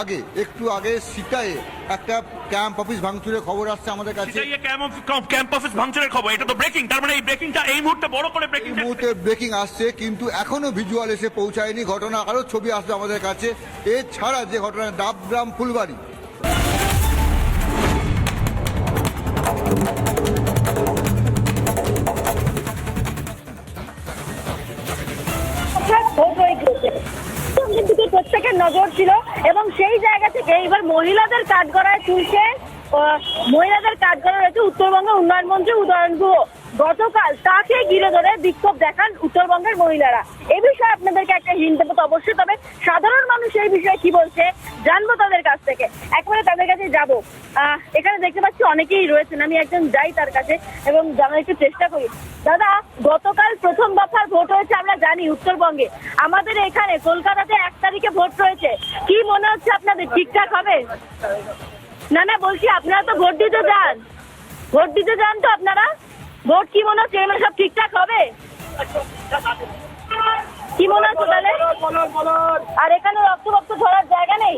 আগে একটু আগে সিটায়ে একটা ক্যাম্প অফিস ভাঙচুরের খবর আসছে আমাদের কাছে। ক্যাম্প ক্যাম্প অফিস ভাঙচুরের খবর এটা তো ব্রেকিং তার মানে এই ব্রেকিংটা এই মুহূর্তে বড় করে ব্রেকিং এই মুহূর্তে ব্রেকিং আসছে কিন্তু এখনও ভিজুয়াল এসে পৌঁছায়নি। ঘটনা আরও ছবি আসবে আমাদের কাছে। এছাড়া যে ঘটনা ডাবগ্রাম ফুলবাড়ি। প্রত্যেকের নজর ছিল এবং সেই জায়গা থেকে এইবার মহিলাদের কাঠগড়ায় তুলছে মহিলাদের কাজ করা রয়েছে উত্তরবঙ্গের উন্নয়ন মন্ত্রী উদয়ন গুহ। গতকাল তাকে ঘিরে ধরে বিক্ষোভ দেখান উত্তরবঙ্গের মহিলারা। এ বিষয়ে আপনাদেরকে একটা হিন্ট দেবো অবশ্যই, তবে সাধারণ মানুষ এই বিষয়ে কি বলছে জানব তাদের কাছ থেকে। একবারে তাদের কাছে যাব। এখানে দেখতে পাচ্ছি অনেকেই রয়েছেন, আমি একজন যাই তার কাছে এবং জানার একটু চেষ্টা করি। দাদা, গতকাল প্রথম দফার ভোট হয়েছে আমরা জানি উত্তরবঙ্গে। আমাদের এখানে কলকাতাতে এক তারিখে ভোট রয়েছে। কি মনে হচ্ছে আপনাদের, ঠিকঠাক হবে? না না, বলছি আপনারা তো ভোট দিতে যান। ভোট দিতে যান তো আপনারা। ভোট কি মনে হচ্ছে? এগুলো সব ঠিকঠাক হবে? কি মনে হচ্ছে তাহলে? আর এখানে রক্ত রক্ত ধরার জায়গা নেই?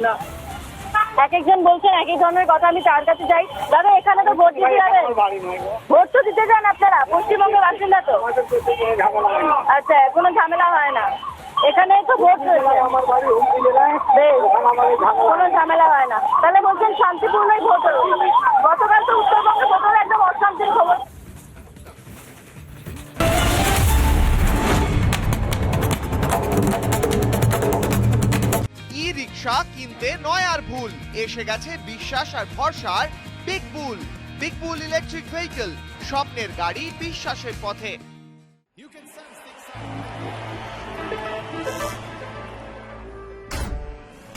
এক একজন বলছেন, এক এক ধরনের কথা আমি তার কাছে যাই দাদা, এখানে তো ভোট দিতে যাবেন। ভোট তো দিতে যান আপনারা। পশ্চিমবঙ্গের বাসিন্দা তো। আচ্ছা কোনো ঝামেলা হয় না। এখানে তো ভোট রয়েছে কোনো ঝামেলা হয় না। তাহলে বলছেন শান্তিপূর্ণই ভোট গতকাল তো উত্তরবঙ্গে ভোট হলো একদম অশান্তির খবর। ই রিক্সা কিনতে নয় আর ভুল। এসে গেছে বিশ্বাস আর ভরসার big bull big bull electric vehicle স্বপ্নের গাড়ি বিশ্বাসের পথে।